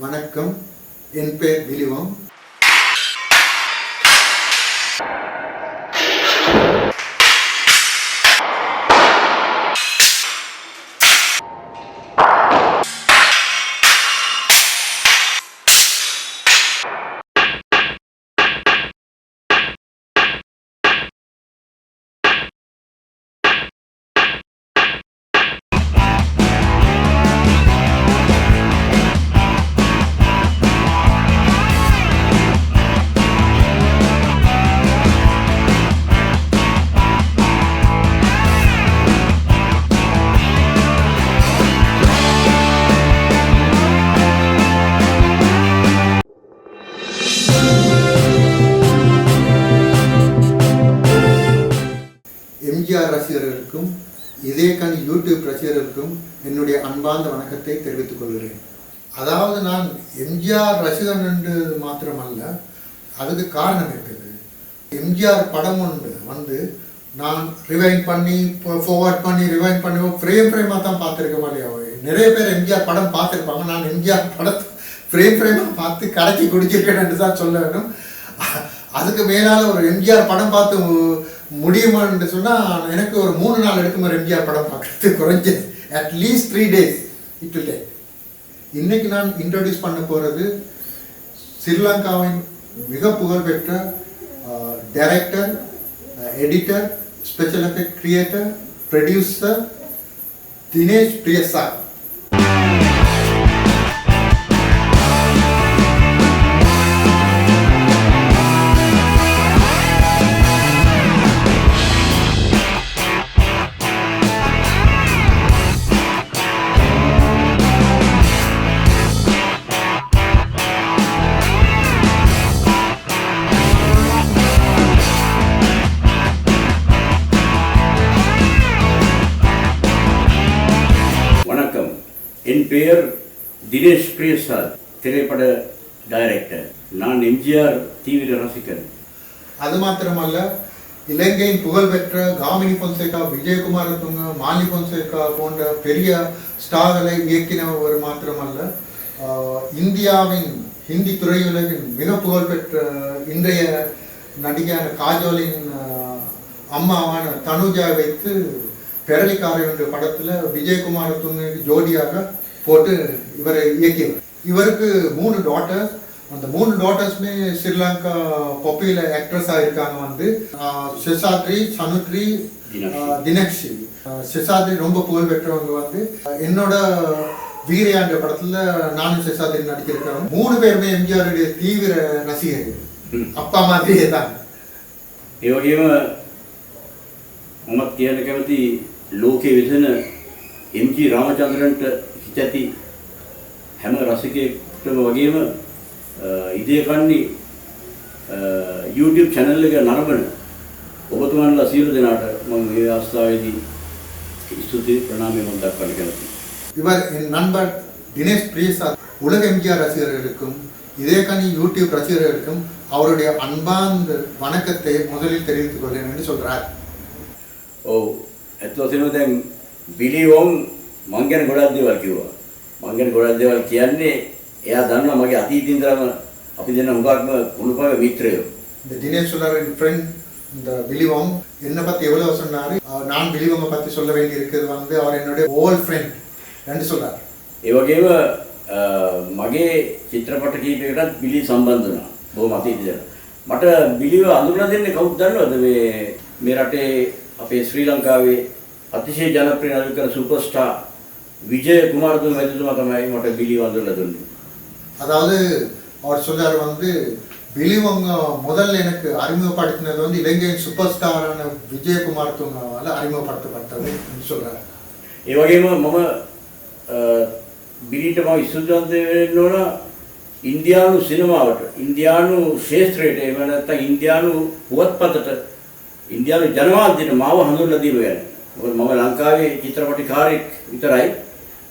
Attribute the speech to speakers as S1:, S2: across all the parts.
S1: வணக்கம். என் பேர் விலிவம் எம்ஜிஆர் ரசிகர்களுக்கும் இதயக்கணி யூடியூப் ரசிகர்களுக்கும் என்னுடைய அன்பார்ந்த வணக்கத்தை தெரிவித்துக் கொள்கிறேன். அதாவது நான் எம்ஜிஆர் ரசிகன் என்று மாத்திரமல்ல அதுக்கு காரணம் இருக்குது எம்ஜிஆர் படம் ஒன்று வந்து நான் ரிவைன் பண்ணி ஃபார்வர்ட் பண்ணி ரிவைன் பண்ணி ஃப்ரேம் ஃப்ரேமாக தான் பார்த்துருக்க இல்லையா நிறைய பேர் எம்ஜிஆர் படம் பார்த்துருப்பாங்க. நான் எம்ஜிஆர் படத்தை ஃப்ரேம் ஃப்ரேமாக பார்த்து கடைச்சி என்று தான் சொல்ல வேண்டும். அதுக்கு மேலால ஒரு எம்ஜிஆர் படம் பார்த்து மு- முடியுமான்னு சொன்னால் எனக்கு ஒரு மூணு நாள் எடுக்கும் ஒரு எம்ஜிஆர் படம் பார்க்கறது குறைஞ்சது. At least three days it will take இன்னைக்கு நான் இன்ட்ரடியூஸ் பண்ண போகிறது ஸ்ரீலங்காவின் மிக புகழ்பெற்ற director editor special effect
S2: creator producer Dinesh Priyasak. Priyasad திரைப்பட டைரக்டர் நான் எம்ஜிஆர் தீவிர ரசிகன்
S1: அது மாத்திரமல்ல இலங்கையின் புகழ்பெற்ற காமினி பொன்சேகா விஜயகுமார துங்க மாலி பொன்சேகா போன்ற பெரிய ஸ்டார்களை இயக்கினவர் மாத்திரமல்ல இந்தியாவின் ஹிந்தி துறையுலகின் மிக புகழ்பெற்ற இன்றைய நடிகையான காஜோலின் அம்மாவான தனுஜா வைத்து பெரளிக்காரை என்ற படத்தில் விஜயகுமார துங்க ஜோடியாக போட்டு இவரை இயக்கியவர் இவருக்கு மூணு டாட்டர்ஸ் அந்த மூணு டாட்டர்ஸ்மே ஸ்ரீலங்கா பாப்புலர் ஆக்ட்ரஸாக இருக்காங்க வந்து ஆஹ், ஷெசாத்ரி சனுத்ரி
S2: தினக்ஷி.
S1: ஆஹ், தினக்ஷி ஆஹ், ஷெசாத்ரி ரொம்ப புகழ் பெற்றவங்க வந்து என்னோட வீரையாண்ட படத்துல நானும் ஷெசாத்ரி நடிச்சிருக்கேன் மூணு பேருமே எம்ஜிஆருடைய தீவிர ரசிகர்கள்
S2: ம்.
S1: அப்பா மாதிரியே தான்
S2: ඒ වගේම මමත් කියන්න කැමති ලෝකයේ විසෙන එම්ජී රාමචන්ද්‍රන්ට හිතැති හැම රසිකයෙක්ටම වගේම ඉදියකන්නේ YouTube චැනල් එක නරඹන ඔබතුමන්ලා සියලු දෙනාට මම මේ අවස්ථාවේදී ස්තුති ප්‍රණාමය මම දක්වන්න කැමතියි.
S1: இவர் என் நண்பர் தினேஷ் பிரியசாத் உலக எம்ஜிஆர் ரசிகர்களுக்கும் இதயக்கனி யூடியூப் ரசிகர்களுக்கும் அவருடைய அன்பார்ந்த வணக்கத்தை முதலில் தெரிவித்துக் கொள்கிறேன் என்று சொல்றார்
S2: ඔව් ඇත්ත වශයෙන්ම දැන් බිලිවොන් මං ගැන ගොඩක් දේවල් කිව්වා. මං ගැන ගොඩක් දේවල් කියන්නේ එයා දන්නවා මගේ අතීතේ ඉඳලම අපි දෙන්න හුඟක්ම කුණුපග මිත්‍රයෝ.
S1: இந்த தினேஷ் சொல்றார் என் ஃப்ரெண்ட் இந்த விலிவம் என்னை பத்தி எவ்வளவு சொன்னாரு அஹ் நான் விலிவமை பத்தி சொல்ல வேண்டி இருக்கிறது வந்து அவர் என்னுடைய ஓல்ட் ஃப்ரெண்ட் என்று சொல்றார்
S2: ඒ වගේම අ, මගේ චිත්‍රපට කීපයකටත් බිලි සම්බන්ධ වුණා. බොහොම අතීතේ ඉඳලා. මට බිලිව අඳුරලා දෙන්නේ කවුද දන්නවද මේ මේ රටේ අපේ ශ්‍රී ලංකාවේ අතිශය ජනප්‍රිය නළුකර සුපර් ස්ටාර් විජය කුමාරතුංග මැතිතුමා තමයි මට බිලිව අඳුරලා දුන්නේ.
S1: அதாவது அவர் சொல்றாரு வந்து விலிவங்க முதல்ல எனக்கு அறிமுகப்படுத்தினது வந்து இலங்கையின் சூப்பர் ஸ்டாரான விஜயகுமார் தூங்காவால அறிமுகப்படுத்தப்பட்டது என்று சொல்றாரு
S2: ඒ වගේම මම අ, බිලිට මම ස්තුතිවන්ත වෙන්න ඕන ඉන්දියානු සිනමාවට ඉන්දියානු ශේත්‍රයට එහෙම නැත්නම් ඉන්දියානු පුවත්පතට ඉන්දියානු ජනමාධ්‍යට මාව හඳුන්වලා දීම ගැන. මොකද මම ලංකාවේ චිත්‍රපටිකාරයෙක් විතරයි.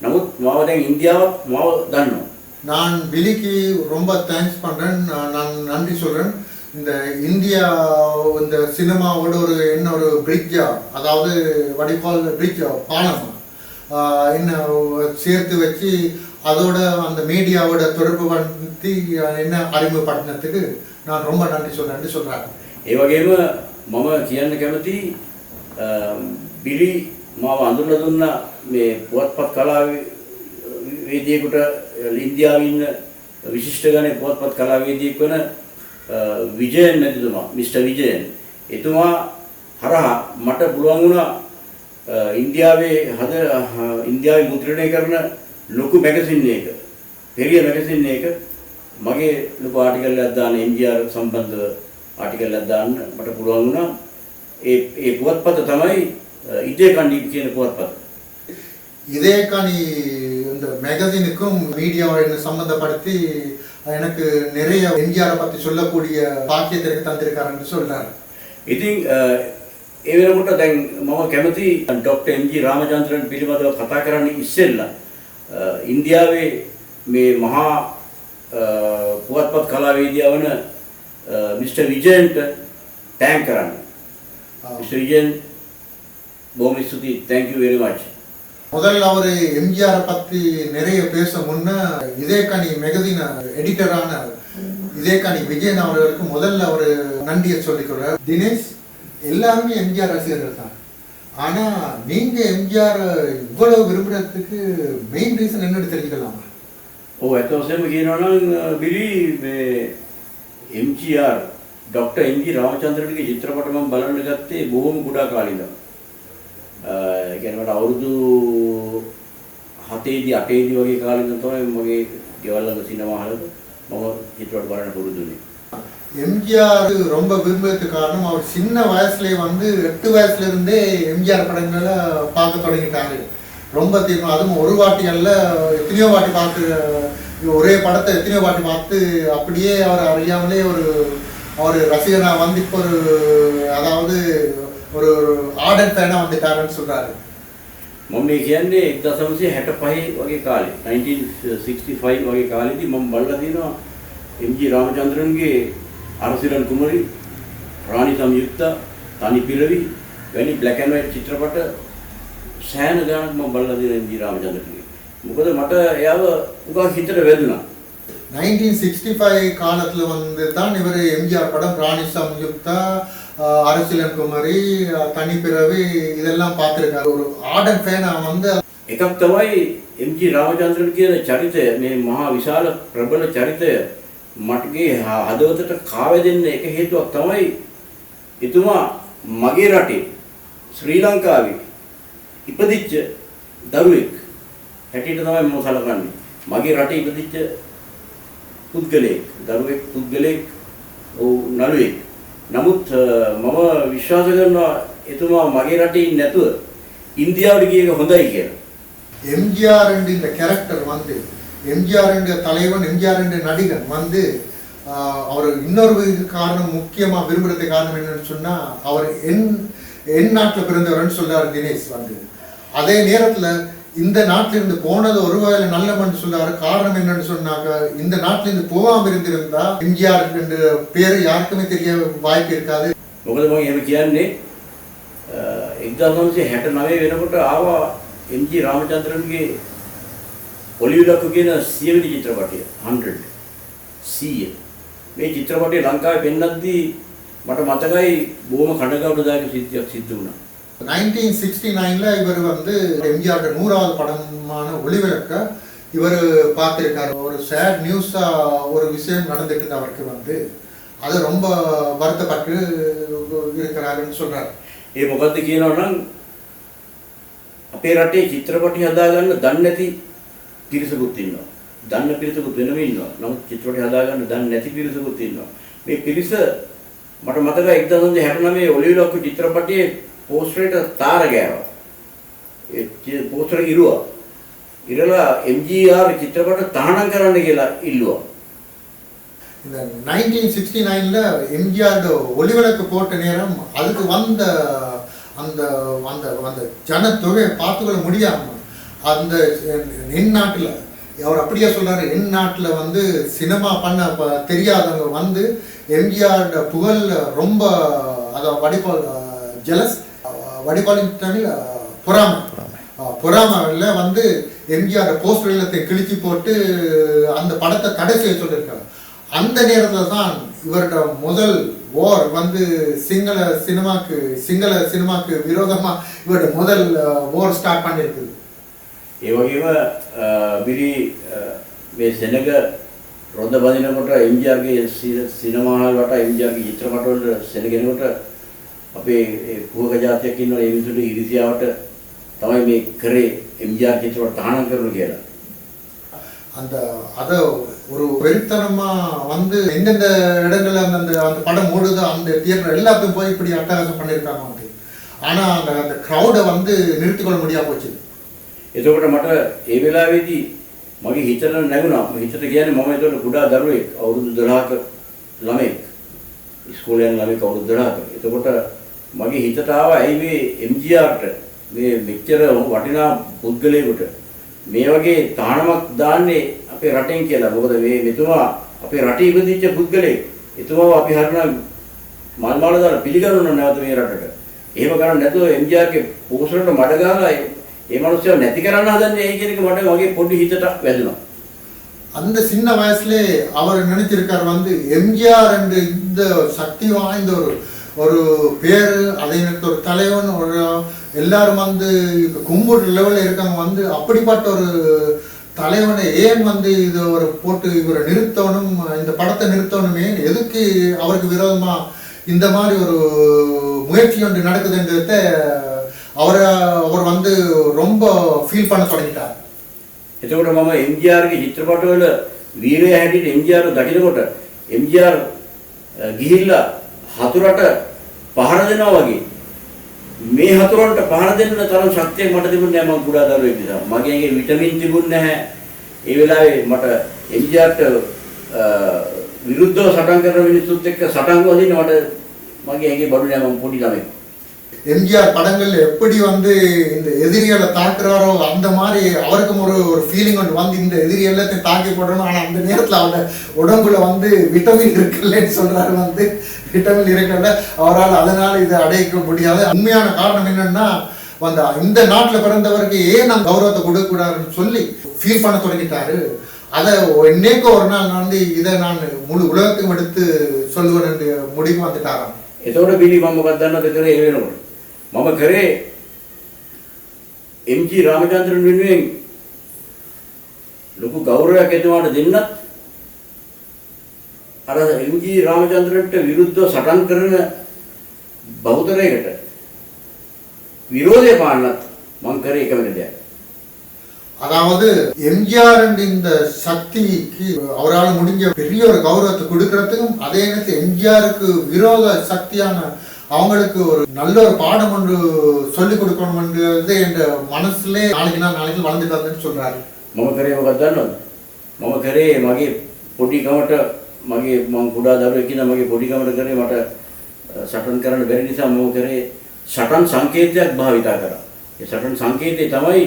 S2: නමුත් මාව දැන් ඉන්දියාවත් මාව දන්නවා.
S1: நான் விலிக்கு ரொம்ப தேங்க்ஸ் பண்றேன் நான் நான் நன்றி சொல்றேன் இந்த இந்தியா இந்த சினிமாவோட ஒரு என்ன ஒரு பிரிட்ஜா அதாவது வடிபால் பிரிட்ஜ் பாலம் ஆஹ் என்ன சேர்த்து வச்சு அதோட அந்த மீடியாவோட தொடர்பு படுத்தி என்ன அறிமுகப்படுத்தினதுக்கு நான் ரொம்ப நன்றி சொல்றேன்னு சொல்றாங்க
S2: ඒ වගේම මම කියන්න කැමති අ, බිලි මාව අඳුරලා දුන්න. මේ පුවත්පත් කලාවේදියෙකුට ඉන්දියාවේ ඉන්න විශිෂ්ට ගණේ පුවත්පත් කලාවේදියෙක් වන අ, විජයන් මැතිතුමා මිස්ටර් විජයන්. එතුමා හරහා මට පුළුවන් වුණා අ, ඉන්දියාවේ හද අ, ඉන්දියාවේ මුද්‍රණය කරන ලොකු මැගසින් එක පෙරිය මැගසින් එක මගේ ලොකු ආටිකල් එකක් දාන්න එම්ජීආර් සම්බන්ධව ආටිකල් එකක් දාන්න මට පුළුවන් වුණා. ඒ ඒ පුවත්පත තමයි අ, ඉදේ කණ්ඩි කියන පුවත්පත.
S1: இதே காணி இந்த மேகசினுக்கும் மீடியாவை சம்மந்தப்படுத்தி எனக்கு நிறைய எம்ஜிஆரை பத்தி சொல்லக்கூடிய பாக்கியத்தை எனக்கு தந்திருக்காருன்னு சொல்றாரு
S2: ඉතින් අ, ඒ වෙනකොට දැන් මම කැමති ඩොක්ටර් එම්.ජී. රාමචන්ද්‍රන් පිළිබඳව කතා කරන්න ඉස්සෙල්ලා අ, ඉන්දියාවේ මේ මහා අ, පුවත්පත් කලාවේදියා වන අ, මිස්ටර් විජයන්ට තෑන්ක් කරන්න. மிஸ்டர் விஜயன் பூமி சுதி தேங்க்யூ வெரி மச்
S1: முதல்ல அவர் எம்ஜிஆரை பற்றி நிறைய பேச முன்ன இதேகாணி மெகதின எடிட்டரான இதே இதேகாணி விஜயன் அவர்களுக்கு முதல்ல அவர் நன்றியை சொல்லிக்கொள்றார் தினேஷ் எல்லாருமே எம்ஜிஆர் ரசிகர்கள் தான். ஆனால் நீங்கள் எம்ஜிஆர் இவ்வளவு விரும்புகிறதுக்கு மெயின் ரீசன் என்னன்னு தெரிஞ்சுக்கலாமா?
S2: ஓ எத்த வருஷம் பிலி எம்ஜிஆர் డాక్టర్ ఎంజి రామచంద్రుడికి చిత్రపటం బలం గత్తే భూమి குடா కాళిదం ගත්තේ බොහොම කුඩා කාලේ ඉඳන්. අ ඒ කියන්නේ මට අවුරුදු 7ේදී 8ේදී වගේ කාලේ ඉඳන් තමයි මගේ ගෙවල් ළඟ සිනමා හලක මම චිත්‍රපට බලන්න පුරුදු වුණේ.
S1: எம்ஜிஆர் ரொம்ப விரும்புறதுக்கு காரணம் அவர் சின்ன வயசுலயே வந்து எட்டு வயசுல இருந்தே எம்ஜிஆர் படங்களை பார்க்க தொடங்கிட்டாரு ரொம்ப தீர்மானம் அதுவும் ஒரு வாட்டி அல்ல எத்தனையோ வாட்டி பார்த்து ஒரே படத்தை எத்தனையோ வாட்டி பார்த்து அப்படியே அவர் அறியாமலே ஒரு அவர் ரசிகனா வந்து இப்போ ஒரு அதாவது ஒரு ஆர்டர் ஃபேனா வந்துட்டாருன்னு சொல்றாரு
S2: මම මේ කියන්නේ 1965 වගේ කාලේ 1965 වගේ කාලෙදී මම බලලා තියෙනවා එම්.ජී. රාමචන්ද්‍රන්ගේ අරසිරන් කුමරි රාණි සංයුක්ත තනි පිරවි වැනි බ්ලැක් ඇන්ඩ් වයිට් චිත්‍රපට සෑහෙන ගානක් මම බලලා තියෙනවා එම්.ජී. රාමචන්ද්‍රන්ගේ. මොකද මට එයාව උගා හිතට වැදුනා.
S1: நைன்டீன் சிக்ஸ்டி ஃபைவ் காலத்தில் வந்து தான் இவர் எம்ஜிஆர் படம் ராணி சம்யுக்தா ஆஹ் அரசியலன் குமரி ஆஹ் தனிப்பிறவி இதெல்லாம் பார்த்துருக்காரு ஒரு ஆர்டர் ஃபேனாக வந்து
S2: එකක් තමයි එම්.ජී. රාමචන්ද්‍රන් කියන චරිතය මේ මහා විශාල ප්‍රබල චරිතය මටගේ හ- හදවතට කාවැදෙන්න එක හේතුවක් තමයි එතුමා මගේ රටේ ශ්‍රී ලංකාවේ ඉපදිච්ච දරුවෙක් හැටියට තමයි මම සලකන්නේ. මගේ රටේ ඉපදිච්ච පුද්ගලයෙක්, දරුවෙක් පුද්ගලයෙක්, ඔව් නළුවෙක්. නමුත් අ, මම විශ්වාස කරනවා එතුමා මගේ රටේ ඉන්නේ නැතුව ඉන්දියාවට ගිය එක හොඳයි කියලා.
S1: எம்ஜிஆர் என்ற இந்த கேரக்டர் வந்து எம்ஜிஆர் என்ற தலைவன் எம்ஜிஆர் என்ற நடிகன் வந்து ஆஹ் அவர் இன்னொரு இது காரணம் முக்கியமாக விரும்புறதுக்கு காரணம் என்னன்னு சொன்னா அவர் என் என் நாட்டில் பிறந்தவர்னு சொல்றாரு தினேஷ் வந்து அதே நேரத்தில் இந்த நாட்டிலிருந்து போனது ஒருவேளை நல்லவன் சொல்றாரு காரணம் என்னன்னு சொன்னாக்க இந்த நாட்டிலிருந்து போகாம இருந்திருந்தா எம்ஜிஆர் என்ற பேரு யாருக்குமே தெரிய வாய்ப்பு இருக்காது
S2: මොකද මම එහෙම කියන්නේ අ, 1969 වෙනකොට ආවා එම්.ජී. රාමචන්ද්‍රන්ගේ ඔලිව් ලක්කු කියන 100 වෙනි චිත්‍රපටය 100 100 මේ චිත්‍රපටය ලංකාවේ පෙන්නද්දී මට මතකයි බොහොම කනගාටුදායක සිද්ධියක් සිද්ධ වුණා.
S1: நைன்டீன் சிக்ஸ்டி நைனில் இவர் வந்து எம்ஜிஆர் நூறாவது படமான ஒளிவிளக்க இவர் பார்த்துருக்காரு ஒரு சேட் நியூஸாக ஒரு விஷயம் நடந்துட்டு இருக்கு அவருக்கு வந்து அது ரொம்ப வருத்தப்பட்டு இருக்கிறாருன்னு சொல்றாரு
S2: ඒ මොකද්ද කියනවා නම් අපේ රටේ චිත්‍රපටි හදාගන්න දන්නේ නැති පිරිසකුත් ඉන්නවා. දන්න පිරිසකුත් වෙනම ඉන්නවා. නමුත් චිත්‍රපටි හදාගන්න දන්නේ නැති පිරිසකුත් ඉන්නවා. මේ පිරිස මට මතකයි 1969 ඔලිව් ලොක්කු චිත්‍රපටයේ ಪೋಸ್ಟ್ರೇಟ್ ತಾರಗೆ ಪೋಸ್ಟ್ರೇಟ್ ಇರುವ. ಇರಲ್ಲ ಎಮ್ ಜಿ ಆರ್ ಚಿತ್ರಪಟ தானங்கரணிகள இல்லுவா
S1: இந்த நைன்டீன் சிக்ஸ்டி நைனில் எம்ஜிஆரோட ஒளிவிளக்கு போட்ட நேரம் அதுக்கு வந்த அந்த அந்த அந்த ஜனத்தொகையை பார்த்துக்கொள்ள முடியாமல் அந்த என் நாட்டில் அவர் அப்படியே சொன்னார் என் நாட்டில் வந்து சினிமா பண்ண தெரியாதவங்க வந்து எம்ஜிஆரோட புகழில் ரொம்ப அதை வடிப்பால் ஜெலஸ் வடிவாளின் தமிழ் பொறாமை. பொறாமையில் வந்து எம்ஜிஆர் போஸ்ட் இல்லத்தை கிழிச்சு போட்டு அந்த படத்தை தடை செய்ய சொல்லியிருக்காங்க அந்த நேரத்தில் தான் இவரோட முதல் ஓர் வந்து சிங்கள சினிமாக்கு சிங்கள சினிமாக்கு விரோதமாக இவரோட முதல் ஓர் ஸ்டார்ட் பண்ணியிருக்குது.
S2: ಇವಾಗೀವ ಬಿರಿ ಮೇ ಸೆನಗ ರೊಂದ ಬಂದಿನ ಕೊಟ್ಟ ಎಂ ಜಿ ಆರ್ಗೆ ಸಿನಿಮಾ ಹಾಲ್ ಬಟ್ಟ ಎಂ ಜಿ ಆರ್ಗೆ ಚಿತ್ರಪಟ අපේ ඒ පුවක ජාතියක් ඉන්නවා ඒ මිනිසුන්ට ඉරිසියාවට තමයි මේ කරේ එම්ජාර් චිත්‍රපට තහනම් කරනු කියලා.
S1: அந்த அதை ஒரு வெறித்தனமா வந்து எந்தெந்த இடங்கள்ல அந்த அந்த அந்த படம் ஓடுதோ அந்த தியேட்டர் எல்லாத்தையும் போய் இப்படி அட்டகாசம் பண்ணியிருக்காங்க வந்து ஆனா அந்த அந்த க்ரௌடை வந்து நிறுத்திக் கொள்ள முடியாம போச்சு
S2: එතකොට මට ඒ වෙලාවේදී මගේ හිතට නැගුණා මම හිතට කියන්නේ මම එතකොට කුඩා දරුවෙක් අවුරුදු 12ක ළමෙක් ඉස්කෝලේ යන ළමෙක් අවුරුදු 12ක. එතකොට මගේ හිතට ආවා ඇයි මේ MGRට මේ මෙච්චර වටිනා පුද්ගලයෙකුට මේ වගේ තාණමක් දාන්නේ අපේ රටෙන් කියලා. මොකද මේ මෙතුමා අපේ රටේ ඉපදිච්ච පුද්ගලයෙක්. එතුමාව අපි හරිනම් මල් මාල දාලා පිළිගන්නවා නැවත මේ රටට. එහෙම කරන්නේ නැතුව MGRගේ පෝස්ටරට මඩ ගහලා ඒ මිනිස්සු නැති කරන්න හදන්නේ ඒ කියන එක මට වගේ පොඩි හිතට වැදුනා.
S1: அந்த சின்ன வயசுலே அவர் நினைச்சிருக்கார் வந்து எம்ஜிஆர் என்ற இந்த சக்தி வாய்ந்த ஒரு ஒரு பேர் அதை நினைத்த ஒரு தலைவன் ஒரு எல்லாரும் வந்து கும்பிடுற லெவலில் இருக்காங்க வந்து அப்படிப்பட்ட ஒரு தலைவனை ஏன் வந்து இது ஒரு போட்டு இவரை நிறுத்தணும் இந்த படத்தை நிறுத்தணுமே எதுக்கு அவருக்கு விரோதமா இந்த மாதிரி ஒரு முயற்சி ஒன்று நடக்குதுன்றத அவரை அவர் வந்து ரொம்ப ஃபீல் பண்ண தொடங்கிட்டார்
S2: එතකොට මම MGRගේ චිත්‍රපටවල වීරයා හැටියට MGR දකිනකොට MGR ගිහිල්ලා හතුරට පහර දෙනවා වගේ මේ හතුරන්ට පහර දෙන්න තරම් ශක්තියක් මට තිබුණේ නැහැ මම කුඩා දරුවෙක් නිසා. මගේ ඇඟේ විටමින් තිබුණේ නැහැ. ඒ වෙලාවේ මට MGRට විරුද්ධව සටන් කරන මිනිස්සුත් එක්ක සටන් වදින්න මට මගේ ඇඟේ බඩු නැහැ මම පොඩි ළමෙක්.
S1: எம்ஜிஆர் படங்கள் எப்படி வந்து இந்த எதிரிகளை தாக்குறாரோ அந்த மாதிரி அவருக்கும் ஒரு ஒரு ஃபீலிங் ஒன்று வந்து இந்த எதிரி எல்லாத்தையும் தாக்கி போடணும் ஆனால் அந்த நேரத்தில் அவரோட உடம்புல வந்து விட்டமின் இருக்குல்லன்னு சொல்றாரு வந்து. விட்டமின் இருக்கல அவரால் அதனால் இதை அடைக்க முடியாது. உண்மையான காரணம் என்னன்னா அந்த இந்த நாட்டில் பிறந்தவருக்கு ஏன் நம்ம கௌரவத்தை கொடுக்கக்கூடாதுன்னு சொல்லி ஃபீல் பண்ண தொடங்கிட்டாரு. அதை என்னைக்கு ஒரு நாள் நான் வந்து இதை நான் முழு உலகத்துக்கும் எடுத்து சொல்லுவேன் என்று முடிவு வந்துட்டாராம்.
S2: එතකොට බිලි මම මොකක්ද දන්නවද කරේ ඒ වෙනකොට මම කරේ එම්.ජී. රාමචන්ද්‍රන් වෙනුවෙන් ලොකු ගෞරවයක් එතුමාට දෙන්නත් අර එම්.ජී. රාමචන්ද්‍රන්ට විරුද්ධව සටන් කරන බහුතරයකට විරෝධය පාන්නත් මම කරේ එකම දෙයක්.
S1: அதாவது எம்ஜிஆர் என்ற இந்த சக்திக்கு அவரால் முடிஞ்ச பெரிய ஒரு கௌரவத்தை கொடுக்கறதுக்கும் அதே நேரத்தில் எம்ஜிஆருக்கு விரோத சக்தியான அவங்களுக்கு ஒரு நல்ல ஒரு பாடம் ஒன்று சொல்லிக் கொடுக்கணும்ன்றது என்ற மனசுலே நாளைக்கு நான் நாளைக்கு வளர்ந்துட்டு வந்தேன்னு சொல்றாரு
S2: මම කරේ මොකක්ද දන්නවද? මම කරේ මගේ පොඩි කමට මගේ මම කුඩා දරුවෙක් ඉඳන් මගේ පොඩි කමට කරේ මට අ, සටන් කරන්න බැරි නිසා මම කරේ සටන් සංකේතයක් භාවිතා කරා. ඒ සටන් සංකේතය තමයි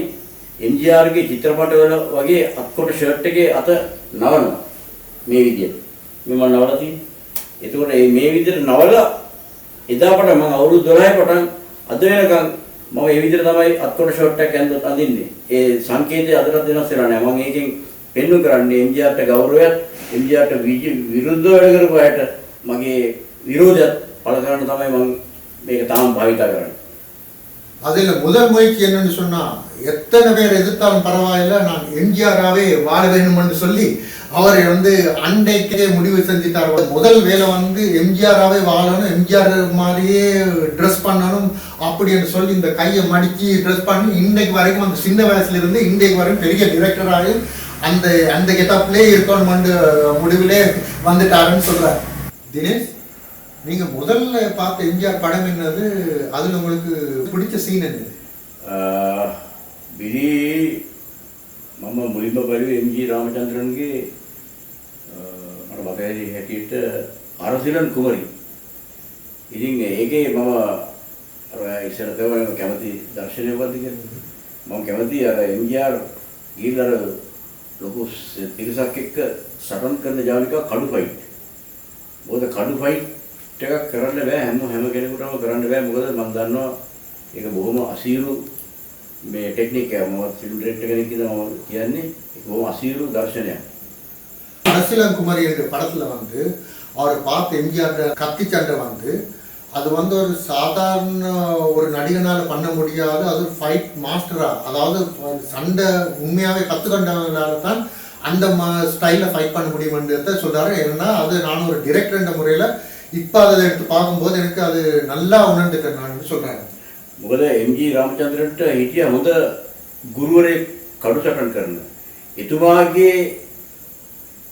S2: එම්ජීආර්ගේ චිත්‍රපටවල වගේ අත්කොට ෂර්ට් එකේ අත නවනවා. මේ විදියට. මේ මම නවලා තියෙන්නේ. එතකොට මේ මේ විදියට නවලා එදා පටන් මම අවුරුදු 12 පටන් අද වෙනකන් මම මේ විදිහට තමයි අත්කොට ෂොට් එකක් ඇඳ අඳින්නේ. ඒ සංකේතය අදටත් වෙනස් වෙලා නැහැ. මම ඒකෙන් පෙන්වු කරන්නේ එම්ජීආර්ට ගෞරවයත් එම්ජීආර්ට විරුද්ධව වැඩ කරපු අයට මගේ විරෝධයත් පළ කරන්න තමයි මම මේක තාම භාවිතා කරන්නේ.
S1: அதுல முதல் முயற்சி என்னன்னு சொன்னா எத்தனை பேர் எதிர்த்தாலும் பரவாயில்ல நான் எம்ஜிஆராகவே வாழ வேண்டும் என்று சொல்லி அவர் வந்து அன்றைக்கே முடிவு செஞ்சிட்டார். முதல் வேலை வந்து எம்ஜிஆராகவே வாழணும் எம்ஜிஆர் மாதிரியே ட்ரெஸ் பண்ணணும் அப்படின்னு சொல்லி இந்த கையை மடித்து ட்ரெஸ் பண்ணி இன்னைக்கு வரைக்கும் அந்த சின்ன வயசுலேருந்து இன்றைக்கு வரைக்கும் பெரிய டிரெக்டராகி அந்த அந்த கெட்டப்லேயே இருக்கணும் முடிவிலே வந்துட்டாருன்னு சொல்கிறார் தினேஷ் நீங்கள் முதல்ல பார்த்த எம்ஜிஆர் படம் என்னது? அதில் உங்களுக்கு பிடிச்ச சீன் என்னது?
S2: බිලි මම මුලින්ම බලුවේ එම්.ජී. රාමචන්ද්‍රන්ගේ අ, මට මතකයි හැටියට අරසිලන් කුමරි. ඉතින් ඒකේ මම අර ඉස්සර තවම කැමති දර්ශනය මොකද්ද කියන්නේ මම කැමති අර එම්.ජී.ආර් ගිහිල්ලා අර ලොකු ස- පිරිසක් එක්ක සටන් කරන ජානිකා කඩු ෆයිට්. මොකද කඩු ෆයිට් එකක් කරන්න බෑ හැම හැම කෙනෙකුටම කරන්න බෑ මොකද මම දන්නවා ඒක බොහොම අසීරු මේ ටෙක්නික් එක මම ෆිල්ම් ඩිරෙක්ටර් කෙනෙක් කියලා මම කියන්නේ ඒක බොහොම අසීරු දර්ශනයක්.
S1: அரசியலம் குமரி என்ற படத்துல வந்து அவர் பார்த்து எம்ஜிஆர் கத்தி சண்டை வந்து அது வந்து ஒரு சாதாரண ஒரு நடிகனால பண்ண முடியாத அது ஒரு ஃபைட் மாஸ்டரா அதாவது சண்டை உண்மையாவே கத்துக்கொண்டவங்களால தான் அந்த ஸ்டைல ஃபைட் பண்ண முடியும்ன்றத சொல்றாரு ஏன்னா அது நான் ஒரு டிரெக்டர் முறையில இப்ப அதை எடுத்து பார்க்கும்போது எனக்கு அது நல்லா உணர்ந்துட்டேன் நான் சொல்றேன்
S2: මොකද එම්.ජී. රාමචන්ද්‍රන්ට හිටිය හොඳ ගුරුවරයෙක් කඩුසටන් කරන. එතුමාගේ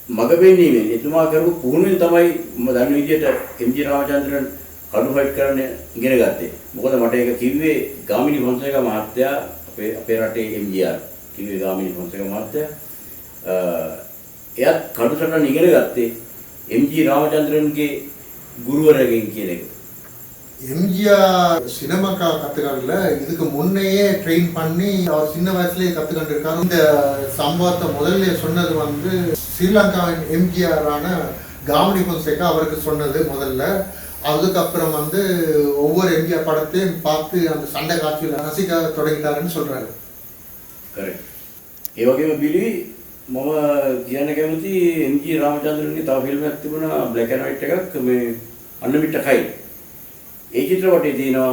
S2: මග පෙන්වීමෙන් එතුමා කරපු පුහුණුවෙන් තමයි මම දන්න විදිහට එම්.ජී. රාමචන්ද්‍රන් කඩු ෆයිට් කරන්න ඉගෙන ගත්තේ. මොකද මට ඒක කිව්වේ ගාමිණි ෆොන්සේකා මහත්තයා අපේ අපේ රටේ එම්.ජී.ආර් කිව්වේ ගාමිණි ෆොන්සේකා මහත්තයා. අ, එයත් කඩුසටන් ඉගෙන ගත්තේ එම්.ජී. රාමචන්ද්‍රන්ගේ ගුරුවරයෙක්ගෙන් කියන එක.
S1: எம்ஜிஆர் சினிமாக்கா கத்துக்கல இதுக்கு முன்னையே ட்ரெயின் பண்ணி அவர் சின்ன வயசுலயே கத்துக்கிட்டு இருக்காரு இந்த சம்பவத்தை முதல்ல சொன்னது வந்து ஸ்ரீலங்காவின் எம்ஜிஆர் ஆன காமெடி பொன்சேகா அவருக்கு சொன்னது முதல்ல அதுக்கப்புறம் வந்து ஒவ்வொரு எம்ஜிஆர் படத்தையும் பார்த்து அந்த சண்டை காட்சியில் ரசிக்க தொடங்கிட்டாருன்னு சொல்றாரு
S2: කරේ. ඒ වගේම බිලි මම කියන්න කැමති එම්.ජී. රාමචන්ද්‍රන්ගේ තව ෆිල්ම් එකක් තිබුණා බ්ලැක් ඇන්ඩ් වයිට් එකක් මේ අන්න මිට කයි. ඒ චිත්‍රපටයේ තියෙනවා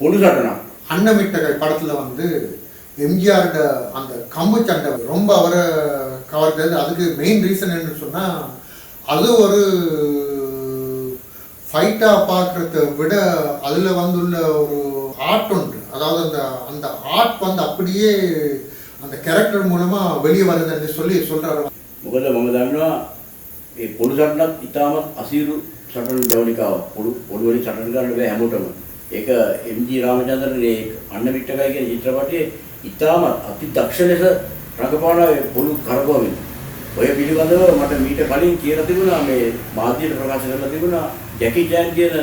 S2: පොඩු සටනක්.
S1: அன்னமிட்டகை படத்துல வந்து எம்ஜிஆரோட அந்த கம்பு சண்டை ரொம்ப அவரை கவர்ந்தது அதுக்கு மெயின் ரீசன் என்னன்னு சொன்னா அது ஒரு ஃபைட்டா பார்க்கறத விட அதுல வந்துள்ள ஒரு ஆர்ட் ஒன்று அதாவது அந்த அந்த ஆர்ட் வந்து அப்படியே அந்த கேரக்டர் மூலமா வெளியே வருதுன்னு சொல்லி சொல்றாரு
S2: මොකද මම දන්නවා ඒ පොඩු සටනත් ඉතාමත් අසීරු සටන ජවනිකාවක්. පොඩු පොඩු වලින් සටන ගන්න බෑ හැමෝටම. ඒක එම්.ජී. රාමචන්ද්‍රන් ඒ අන්න මිට කයි කියන චිත්‍රපටයේ ඉතාමත් අති දක්ෂ ලෙස රඟපාන ඒ පොඩු කරකවමින්. ඔය පිළිබඳව මට මීට කලින් කියලා තිබුණා මේ මාධ්‍යයට ප්‍රකාශ කරලා තිබුණා ජැකි චෑන් කියන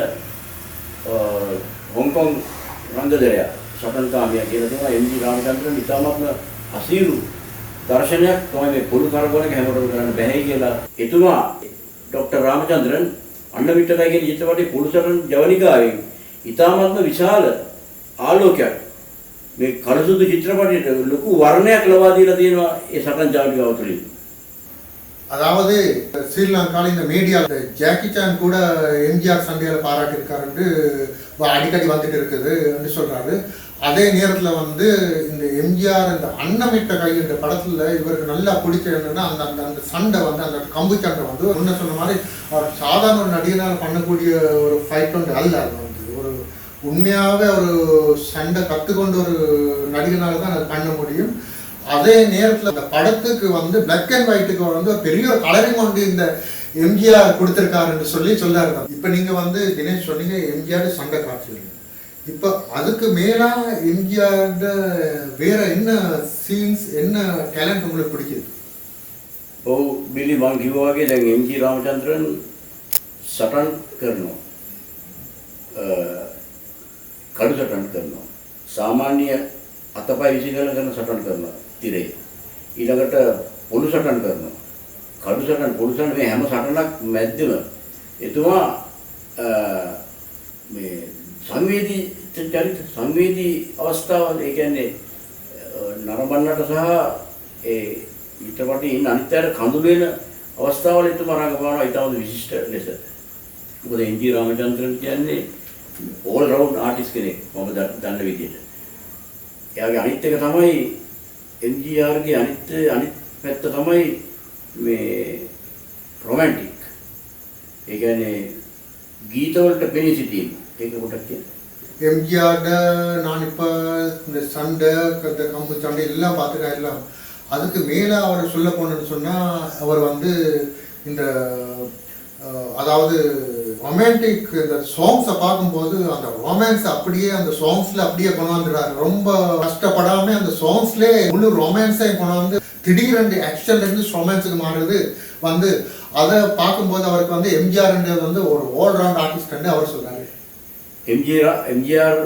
S2: හොංකොං රංගදරයා සටන්කාමියා කියලා තිබුණා එම්.ජී. රාමචන්ද්‍රන් ඉතාමත්ම අසීරු දර්ශනයක් තමයි මේ පොඩු කරකවන එක හැමෝටම කරන්න බැහැ කියලා. එතුමා ડોક્ટર රාමචන්ද්‍රන් අන්න විතරයි කියන චිත්‍රපටයේ පොඩු සටන් ජවනිකාවෙන් ඉතාමත්ම විශාල ආලෝකයක් මේ කලසුදු චිත්‍රපටයට ලොකු වර්ණයක් ලබා දීලා තියෙනවා ඒ සටන් ජවනිකාව තුළින්.
S1: அதாவது ஸ்ரீலங்கால இந்த மீடியா ஜாக்கி சான் கூட எம்ஜிஆர் சண்டையில் பாராட்டியிருக்காருன்னு அடிக்கடி வந்துட்டு இருக்குது சொல்கிறாரு அதே நேரத்தில் வந்து இந்த எம்ஜிஆர் இந்த அன்னமிட்ட கை என்ற படத்தில் இவருக்கு நல்லா பிடிச்ச என்னன்னா அந்த அந்த அந்த சண்டை வந்து அந்த கம்பு சண்டை வந்து முன்ன சொன்ன மாதிரி அவர் சாதாரண ஒரு நடிகனால் பண்ணக்கூடிய ஒரு ஃபைட் வந்து அல்ல அது வந்து. ஒரு உண்மையாகவே ஒரு சண்டை கற்றுக்கொண்ட ஒரு நடிகனால தான் அதை பண்ண முடியும். அதே நேரத்தில் அந்த படத்துக்கு வந்து பிளாக் அண்ட் ஒயிட்டுக்கு வந்து ஒரு பெரிய ஒரு கலரிங் கொண்டு இந்த எம்ஜிஆர் கொடுத்துருக்காருன்னு சொல்லி சொல்லாரு இப்போ நீங்கள் வந்து தினேஷ் சொன்னீங்க எம்ஜிஆர் சண்டை காட்சிகள் இப்போ அதுக்கு மேலா எம்ஜிஆர் வேற என்ன சீன்ஸ் என்ன டேலண்ட் உங்களுக்கு பிடிக்குது
S2: ඔව් බිලි මං කිව්වා වගේ දැන් එම්.ජී. රාමචන්ද්‍රන් සටන් කරනවා. අ, කඩු සටන් කරනවා. සාමාන්‍ය අතපය විසිකරන කරන සටන් කරනවා තිරේ. ඊළඟට පොඩු සටන් කරනවා. කඩු සටන් පොඩු සටන් මේ හැම සටනක් මැද්දෙම එතුමා අ, මේ සංවේදී චරිත සංවේදී අවස්ථාවල් ඒ කියන්නේ අ, නරඹන්නට සහ ඒ චිත්‍රපටයේ ඉන්න අනිත් අයට කඳුළු වෙන අවස්ථාවල එතුමා රඟපානවා ඊටවද විශිෂ්ට ලෙස. මොකද එන්.ජී. රාමචන්ද්‍රන් කියන්නේ ඕල් රවුන්ඩ් ආටිස්ට් කෙනෙක් මම ද- දන්න විදිහට. එයාගේ අනිත් එක තමයි එම්.ජී.ආර්ගේ අනිත් අනිත් පැත්ත තමයි මේ රොමැන්ටික්. ඒ කියන්නේ ගීතවලට පෙනී සිටීම. ඒක පොඩක් කියන්න.
S1: எம்ஜிஆர்ட நான் இப்போ இந்த சண்டை இந்த கம்பு சண்டை எல்லாம் பார்த்துட்டேன் எல்லாம் அதுக்கு மேலே அவர் சொல்ல போனேன்னு சொன்னால் அவர் வந்து இந்த அஹ், அதாவது ரொமான்டிக் இந்த சாங்ஸை பார்க்கும்போது அந்த ரொமான்ஸ் அப்படியே அந்த சாங்ஸ்ல அப்படியே கொண்டாந்துடுறாரு ரொம்ப கஷ்டப்படாம அந்த சாங்ஸ்லேயே முழு வந்து கொண்டாந்து திடீரெண்டு ஆக்ஷன்லேருந்து ரொமான்ஸுக்கு மாறுறது வந்து அதை பார்க்கும்போது அவருக்கு வந்து எம்ஜிஆர்ன்றது வந்து ஒரு ஆல்ரவுண்ட் ஆர்டிஸ்ட்ன்னு அவர்
S2: சொல்கிறாரு எம்ஜிஆர் எம்ஜிஆர்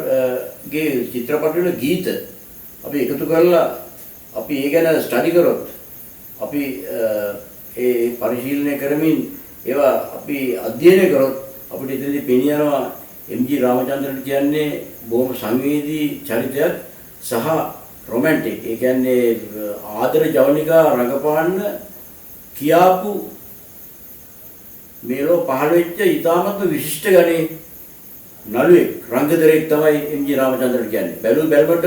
S2: गे चित्रपटातलं गीत आम्ही एकत्र करला आपली हे गाणं स्टडी करत आपली हे परिशीलने करमीन एवा आपली අපිට එතනදී පෙනියනවා එම්.ජී. රාමචන්ද්‍රන් කියන්නේ බොහොම සංවේදී චරිතයක් සහ රොමැන්ටික් ඒ කියන්නේ ආදර ජවනිකා රඟපාන්න කියාපු මේලෝ පහළ වෙච්ච ඉතාමත්ම විශිෂ්ට ගණේ නළුවෙක් රංගදරෙක් තමයි එම්.ජී. රාමචන්ද්‍රන් කියන්නේ. බැලු බැලමට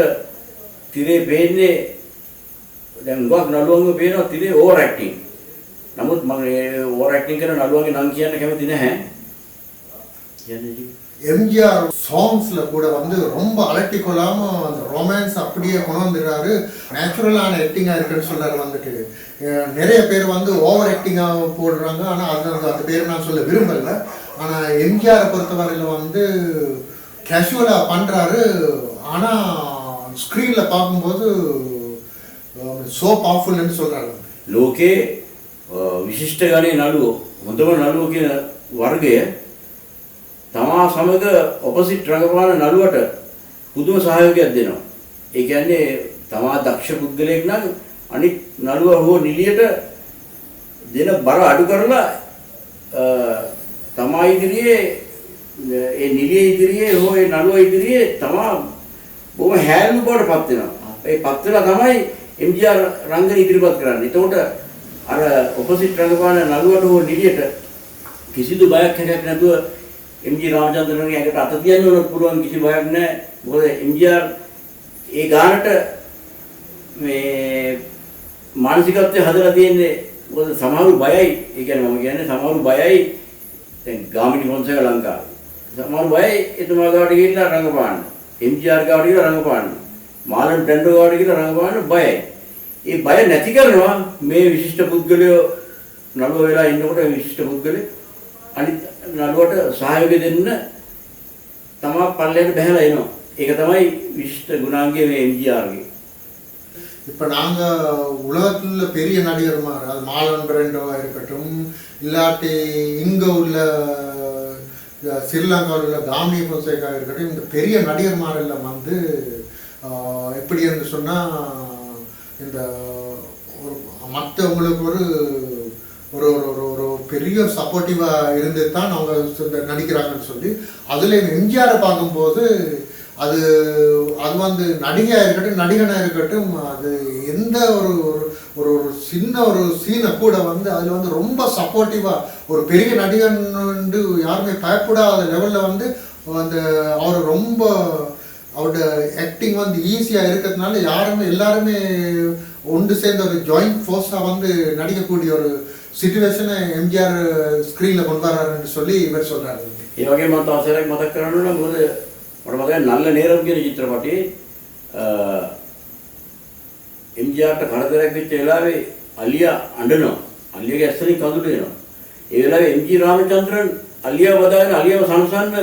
S2: තිරේ පේන්නේ දැන් උගක් නළුවන්ව පේනවා තිරේ ඕවර් ඇක්ටිං. නමුත් මම ඒ ඕවර් ඇක්ටිං කරන නළුවන්ගේ නම් කියන්න කැමති නැහැ.
S1: எம்ஜிஆர் சாங்ஸ்ல கூட வந்து ரொம்ப அலட்டி கொள்ளாம அந்த ரொமான்ஸ் அப்படியே கொண்டு வந்துடுறாரு நேச்சுரலான ஆக்டிங்கா இருக்குன்னு சொல்றாரு வந்துட்டு. நிறைய பேர் வந்து ஓவர் ஆக்டிங்கா போடுறாங்க. ஆனால் அது அந்த பேர் நான் சொல்ல விரும்பல. ஆனால் எம்ஜிஆரை பொறுத்தவரையில் வந்து கேஷுவலாக பண்ணுறாரு ஆனால் ஸ்க்ரீனில் பார்க்கும்போது
S2: సో పవర్ఫుల్ சொல்கிறாங்க லோகே లోకే విశిష్టగానే నడువు మొదలు నడువుకి තමා සමග ඔපොසිට් රඟපාන නළුවට පුදුම සහයෝගයක් දෙනවා. ඒ කියන්නේ තමා දක්ෂ පුද්ගලයෙක් නම් අනිත් නළුවා හෝ නිලියට දෙන බර අඩු කරලා අ, තමා ඉදිරියේ ඒ නිලිය ඉදිරියේ හෝ ඒ නළුවා ඉදිරියේ තමා බොහොම හැල්ලු බවට පත් වෙනවා. ඒ පත් වෙලා තමයි එම්.ජී.ආර් රංගන ඉදිරිපත් කරන්නේ. එතකොට අර ඔපොසිට් රංගපාන නළුවට හෝ නිලියට කිසිදු බයක් හැකක් නැතුව එම්.ජී. රාමචන්ද්‍රන්ගේ ඇඟට අත තියන්න උනත් පුළුවන් කිසි බයක් නැහැ. මොකද එම්.ජී.ආර් ඒ ගානට මේ මානසිකත්වය හදලා තියෙන්නේ මොකද සමහරු බයයි. ඒ කියන්නේ මම කියන්නේ සමහරු බයයි දැන් ගාමිණී ෆොන්සේක ලංකාවේ. සමහරු බයයි එතුමා ගාවට ගිහිල්ලා රංගපාන්න. එම්.ජී.ආර් ගාවට ගිහිල්ලා රංගපාන්න. මාලන් ටැන්ඩෝ ගාවට ගිහිල්ලා රංගපාන්න බයයි. ඒ බය නැති කරනවා මේ විශිෂ්ට පුද්ගලයෝ නළුව වෙලා ඉන්නකොට මේ විශිෂ්ට පුද්ගලෙ අනිත් නළුවට සහයෝගය දෙන්න තමා පල්ලයට බහැලා එනවා. ඒක තමයි විශිෂ්ට ගුණාංගය මේ එම්.ජී.ආර්ගේ.
S1: இப்போ நாங்கள் உலகத்தில் பெரிய நடிகர்மார் அது மாலன் பிரண்டோவாக இருக்கட்டும் இல்லாட்டி இங்கே உள்ள அஹ், ஸ்ரீலங்காவில் உள்ள காமினி பொன்சேகா இருக்கட்டும் இந்த பெரிய நடிகர்மாரெல்லாம் வந்து ஆஹ், எப்படி என்று சொன்னால் இந்த ஒரு மற்றவங்களுக்கு ஒரு ஒரு ஒரு ஒரு ஒரு பெரிய சப்போர்ட்டிவாக இருந்து தான் அவங்க நடிக்கிறாங்கன்னு சொல்லி அதில் எம்ஜிஆரை பார்க்கும்போது அது அது வந்து நடிகையாக இருக்கட்டும் நடிகனாக இருக்கட்டும் அது எந்த ஒரு ஒரு- ஒரு ஒரு சின்ன ஒரு சீனை கூட வந்து அதில் வந்து ரொம்ப சப்போர்ட்டிவாக ஒரு பெரிய நடிகன் வந்து யாருமே பயப்படாத லெவலில் வந்து அந்த அவர் ரொம்ப அவரோட ஆக்டிங் வந்து ஈஸியாக இருக்கிறதுனால யாருமே எல்லாருமே ஒன்று சேர்ந்த ஒரு ஜாயிண்ட் ஃபோர்ஸாக வந்து நடிக்கக்கூடிய ஒரு சுச்சுவேஷனை எம்ஜிஆர் ஸ்க்ரீனில் கொண்டு வர்றாருன்னு சொல்லி இவர் சொல்கிறாரு
S2: ඒ වගේ මම තවසරයක් මතක් කරන්න ඕන මොකද මට මතකයි නල්ල නේරම් කියන චිත්‍රපටයේ එම්ජිආර්ට කරදරයක් වෙච්ච වෙලාවේ අලියා අඬනවා. අලියාගේ ඇස් වලින් කඳුළු එනවා. ඒ වෙලාවේ එම්ජී රාමචන්ද්‍රන් අලියාව වදාගෙන අලියාව සංසන්න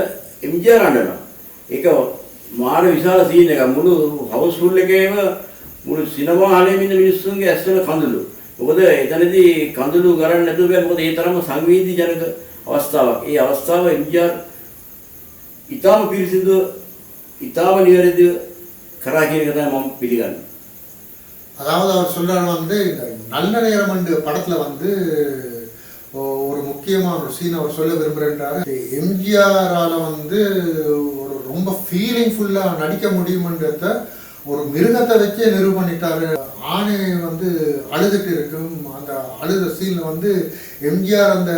S2: එම්ජිආර් අඬනවා. ඒක මාර විශාල සීන් එකක්. මුළු හවුස්ෆුල් එකේම මුළු සිනමා හලේම ඉන්න මිනිස්සුන්ගේ ඇස් වල කඳුළු. මොකද එතනදී කඳුළු ගලන්න නැතුව බෑ. මොකද ඒ තරම සංවේදී ජනක අවස්ථාවක්. ඒ අවස්ථාව එම්ජිආර් ඉතාම පිරිසිදු ඉතාම නිවැරදිව කරා කියන එක තමයි මම පිළිගන්නේ.
S1: அதாவது அவர் சொல்றாரு வந்து இந்த நல்ல நேரம் என்று படத்துல வந்து ஒ- ஒரு முக்கியமான ஒரு சீன் அவர் சொல்ல விரும்புறேன்றாரு எம்ஜிஆரால வந்து ஒரு ரொம்ப ஃபீலிங் ஃபுல்லா நடிக்க முடியுமன்றத ஒரு மிருகத்தை வச்சே நிரூபணிட்டாரு ஆணை வந்து அழுதுட்டு இருக்கும். அந்த அழுத சீனை வந்து எம்ஜிஆர் அந்த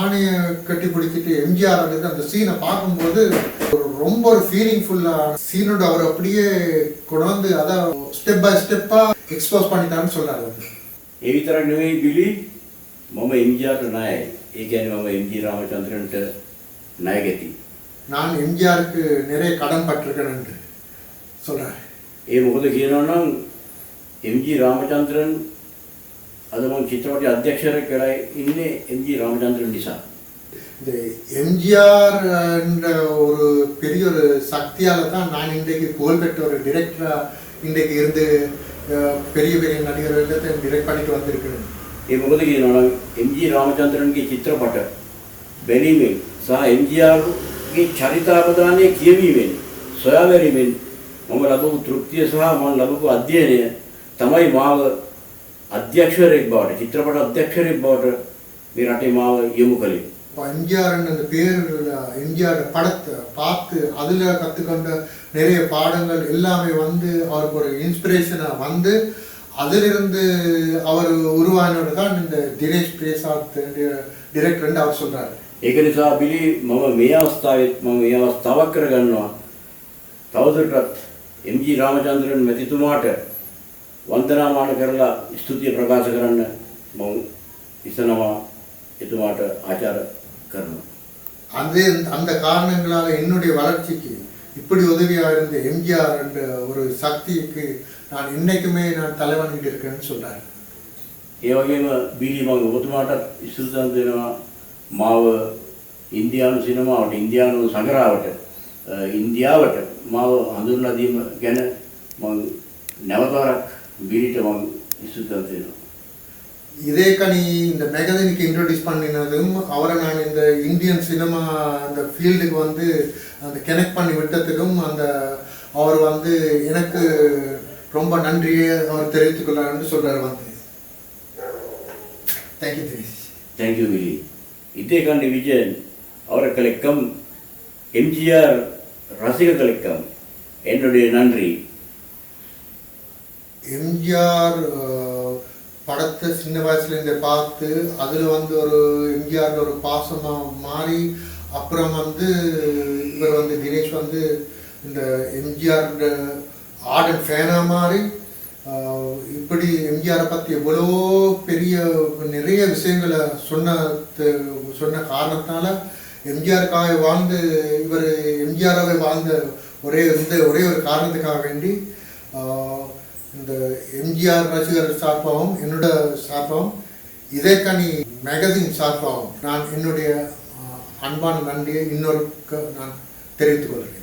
S1: ஆணையை கட்டி பிடிச்சிட்டு எம்ஜிஆர் அழுது அந்த சீனை பார்க்கும்போது ஒரு ரொம்ப ஒரு ஃபீலிங்ஃபுல்லான சீனோட அவர் அப்படியே கொண்டாந்து அதை ஸ்டெப் பை ஸ்டெப்பாக எக்ஸ்போஸ் பண்ணிட்டாருன்னு சொல்கிறாரு
S2: એવી તરહ નવી દિલ્હી મમ એમજીઆર નાયક એ કે મમ એમજી રામચંદ્રન નાયક હતી
S1: நான் எம்ஜிஆருக்கு நிறைய கடன் பட்டிருக்கிறேன் என்று சொல்கிறார்
S2: ඒ මොකද කියනවා නම් එම්ජී රාමචන්ද්‍රන් අද මම චිත්‍රපටයේ අධ්‍යක්ෂකයෙක් වෙලා ඉන්නේ එම්ජී රාමචන්ද්‍රන් නිසා.
S1: இந்த எம்ஜிஆர் என்ற ஒரு பெரிய ஒரு சக்தியால தான் நான் இன்றைக்கு புகழ்பெற்ற ஒரு டிரெக்டரா இன்றைக்கு இருந்து அஹ், பெரிய பெரிய நடிகர்கள் டிரெக்ட் பண்ணிட்டு வந்திருக்கிறேன்
S2: ඒ මොකද කියනවා නම් එම්ජී රාමචන්ද්‍රන්ගේ චිත්‍රපට බැලීමෙන් සහ එම්ජීආර්ගේ චරිතාපදානය කියවීමෙන් සොයා බැලීමෙන් මම ලබපු තෘප්තිය සහ මම ලබපු අධ්‍යයනය තමයි මාව අධ්‍යක්ෂකයෙක් බවට චිත්‍රපට අධ්‍යක්ෂකයෙක් බවට මේ රටේ මාව යොමු කළේ.
S1: இப்போ எம்ஜிஆர் அந்த பேர் எம்ஜிஆர் படத்தை பார்த்து அதில் கற்றுக்கொண்ட நிறைய பாடங்கள் எல்லாமே வந்து அவருக்கு ஒரு இன்ஸ்பிரேஷனாக வந்து அதிலிருந்து அவர் உருவானோடு தான் இந்த தினேஷ் பிரசாத் டிரெக்டர் அவர் சொல்கிறார்
S2: ඒක නිසා බිලි මම මේ අවස්ථාවත් මම මේ අවස්ථාවක් කරගන්නවා තවදුරටත් එම්ජී රාමචන්ද්‍රන් මැතිතුමාට වන්දනාමාන කරලා ස්තුතිය ප්‍රකාශ කරන්න මම ඉසනවා එතුමාට ආචාර කරනවා.
S1: அந்த அந்த காரணங்களால என்னுடைய வளர்ச்சிக்கு இப்படி உதவியாக இருந்த எம்ஜிஆர் என்ற ஒரு சக்திக்கு நான் இன்னைக்குமே நான் தலைவணிட்டு இருக்கேன்னு சொல்றாரு
S2: ඒ වගේම බිලි මම ඔබතුමාටත් ස්තුතිවන්ත වෙනවා මාව ඉන්දියානු සිනමාවට ඉන්දියානු සඟරාවට අ, ඉන්දියාවට මාව හඳුන්ලා දීම ගැන මම නැවතවරක් බිලිට මම ස්තුතිවන්ත වෙනවා.
S1: இதே கனி இந்த மெகதினுக்கு இன்ட்ரோடியூஸ் பண்ணினதும் அவரை நான் இந்த இந்தியன் சினிமா அந்த ஃபீல்டுக்கு வந்து அந்த கனெக்ட் பண்ணி விட்டதுக்கும் அந்த அவர் வந்து எனக்கு ரொம்ப நன்றியை அவர் தெரிவித்துக் கொள்ளாருன்னு சொல்றாரு வந்து தேங்க்யூ தினேஷ்
S2: தேங்க்யூ விலி இதே கண்டி விஜயன் அவரை கலெக்கம் எம்ஜிஆர் ரசிகர்களுக்கும் என்னுடைய நன்றி.
S1: எம்ஜிஆர் படத்தை சின்ன வயசுலேருந்து பார்த்து அதில் வந்து ஒரு எம்ஜிஆர் ஒரு பாசமாக மாறி அப்புறம் வந்து இவர் வந்து தினேஷ் வந்து இந்த எம்ஜிஆர் ஆர்டன் ஃபேனாக மாறி இப்படி எம்ஜிஆரை பற்றி எவ்வளோ பெரிய நிறைய விஷயங்களை சொன்ன சொன்ன காரணத்தினால எம்ஜிஆருக்காக வாழ்ந்து இவர் எம்ஜிஆராகவே வாழ்ந்த ஒரே இந்த ஒரே ஒரு காரணத்துக்காக வேண்டி இந்த எம்ஜிஆர் ரசிகர் சார்பாகவும் என்னோட சார்பாகவும் இதேக்கனி மேகசின் சார்பாகவும் நான் என்னுடைய அன்பான நன்றியை இன்னொருக்க நான் தெரிவித்துக் கொள்கிறேன்.